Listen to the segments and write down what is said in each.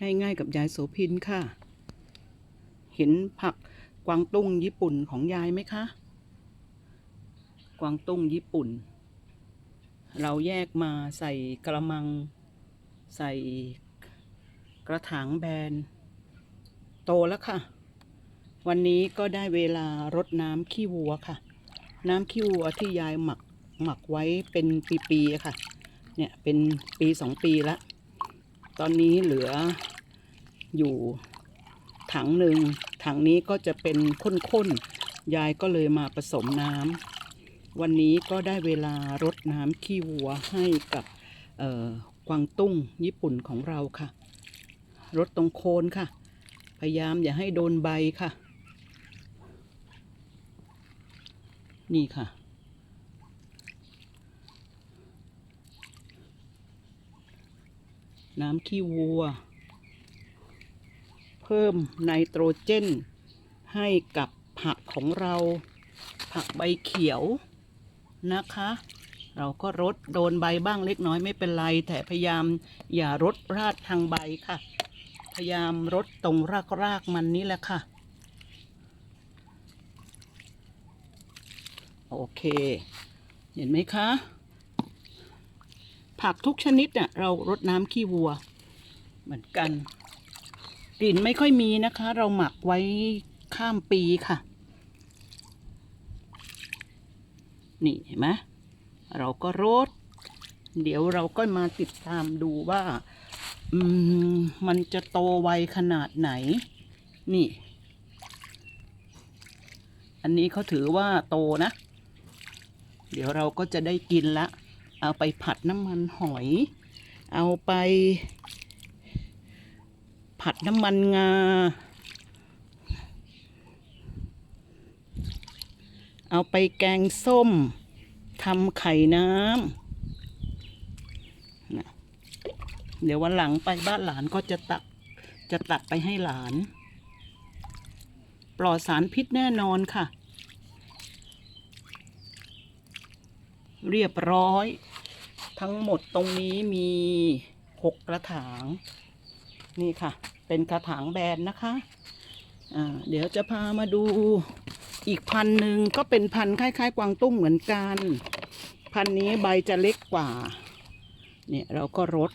ง่าย ๆ กับยายโสพินค่ะ เห็นผักกวางตุ้งญี่ปุ่นของยายไหมคะ กวางตุ้งญี่ปุ่น เราแยกมาใส่กระมัง ใส่กระถางแบน โตแล้วค่ะ วันนี้ก็ได้เวลารดน้ำขี้วัวค่ะ น้ำขี้วัวที่ยายหมักหมักไว้เป็นปีๆค่ะ เนี่ยเป็นปีสองปีละ ตอนนี้เหลืออยู่ถังหนึ่งถังนี้ก็จะเป็นข้นๆ ยายก็เลยมาผสมน้ำวันนี้ก็ได้เวลารดน้ำขี้วัวให้กับกวางตุ้งญี่ปุ่นของเราค่ะ รดตรงโคนค่ะ พยายามอย่าให้โดนใบค่ะ นี่ค่ะ น้ำขี้วัว เพิ่มไนโตรเจน ให้กับผักของเรา ผักใบเขียวนะคะ เราก็รดโดนใบบ้างเล็กน้อยไม่เป็นไร แต่พยายามอย่ารดราดทางใบค่ะ พยายามรดตรงรากรากๆมันนี่แหละค่ะ โอเค เห็นไหมคะ ผักทุกชนิดน่ะเรารดน้ำขี้วัว เหมือนกันกลิ่นไม่ค่อยมีนะคะ เราหมักไว้ข้ามปีค่ะ นี่เห็นไหมเราก็รด เดี๋ยวเราก็มาติดตามดูว่า อืม มันจะโตไวขนาดไหน นี่ อันนี้เขาถือว่าโตนะ เดี๋ยวเราก็จะได้กินละ เอาไปผัดน้ำมันหอย เอาไป ผัดน้ำมันงา เอาไปแกงส้มทำไข่น้ำนะเดี๋ยววันหลังไปบ้านหลานก็จะตักจะตักไปให้หลาน ปลอดสารพิษแน่นอนค่ะ เรียบร้อย ทั้งหมดตรงนี้มีหกกระถาง นี่ค่ะ เป็นกระถางแบนนะคะอ่าเดี๋ยวจะพามาดูอีกพันหนึ่งก็เป็นพันคล้ายๆ กวางตุ้งเหมือนกัน พันนี้ใบจะเล็กกว่า เนี่ยเราก็รด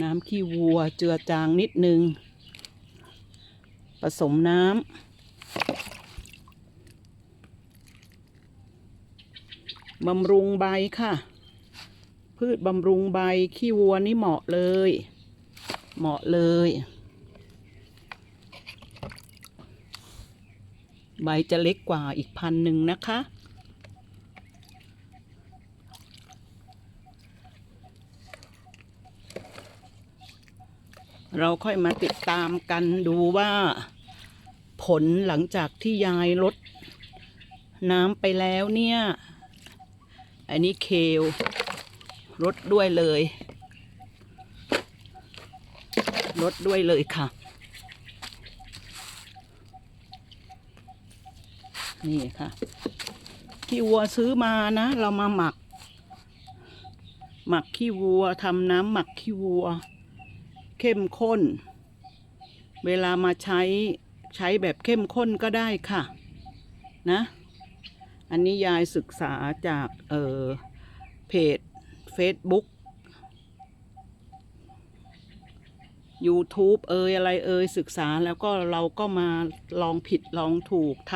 น้ำขี้วัวเจือจางนิดนึง ผสมน้ำ บำรุงใบค่ะ พืชบำรุงใบขี้วัวนี่เหมาะเลย เหมาะเลย ใบจะเล็กกว่าอีกพันหนึ่งนะคะเราค่อยมาติดตามกันดูว่า ผลหลังจากที่ยายลดน้ำไปแล้วเนี่ย อันนี้เคลลดด้วยเลยลดด้วยเลยค่ะ นี่ค่ะ ขี้วัวซื้อมานะ เรามาหมัก หมักขี้วัวทำน้ำหมักขี้วัว เข้มข้น เวลามาใช้ใช้แบบเข้มข้นก็ได้ค่ะ นะ อันนี้ยายศึกษาจากเออเพจ Facebook YouTube เอยอะไรเอยศึกษาแล้วก็เราก็มาลองผิดลองถูกท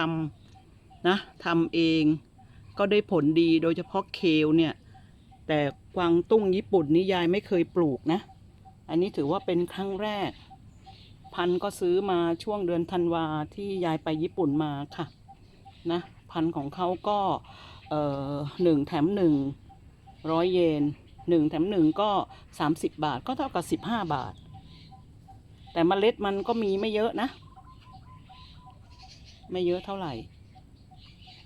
ำนะทำเองก็ได้ผลดีโดยเฉพาะเคลเนี่ย แต่กวางตุ้งญี่ปุ่นนี่ยายไม่เคยปลูกนะ อันนี้ถือว่าเป็นครั้งแรก พันก็ซื้อมาช่วงเดือนธันวาที่ยายไปญี่ปุ่นมาค่ะ นะ พันธุ์ของเขาก็เออหนึ่งแถมหนึ่งร้อยเยนหนึ่งแถมหนึ่งก็สามสิบบาทก็เท่ากับสิบห้าบาท แต่เมล็ดมันก็มีไม่เยอะนะ ไม่เยอะเท่าไหร่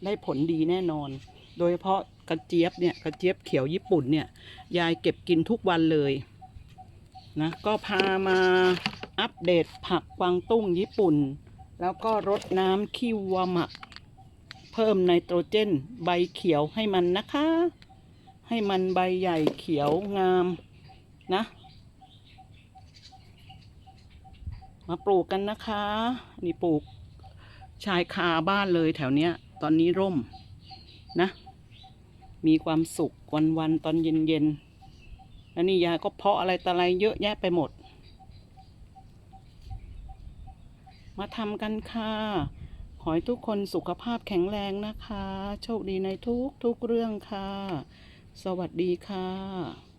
ได้ผลดีแน่นอน โดยเฉพาะกระเจี๊ยบเนี่ยกระเจี๊ยบเขียวญี่ปุ่นเนี่ยยายเก็บกินทุกวันเลยนะก็พามาอัปเดตผักกวางตุ้งญี่ปุ่น แล้วก็รดน้ำขี้วัวหมัก เพิ่มไนโตรเจนใบเขียวให้มันนะคะ ให้มันใบใหญ่เขียวงามนะ มาปลูกกันนะคะ นี่ปลูกชายคาบ้านเลยแถวเนี้ย ตอนนี้ร่มนะ มีความสุขวันๆตอนเย็นๆแล้วนี่ยาก็เพาะอะไรต่ออะไรเยอะแยะไปหมด มาทำกันค่ะ ขอให้ทุกคนสุขภาพแข็งแรงนะคะ โชคดีในทุกทุกๆเรื่องค่ะ สวัสดีค่ะ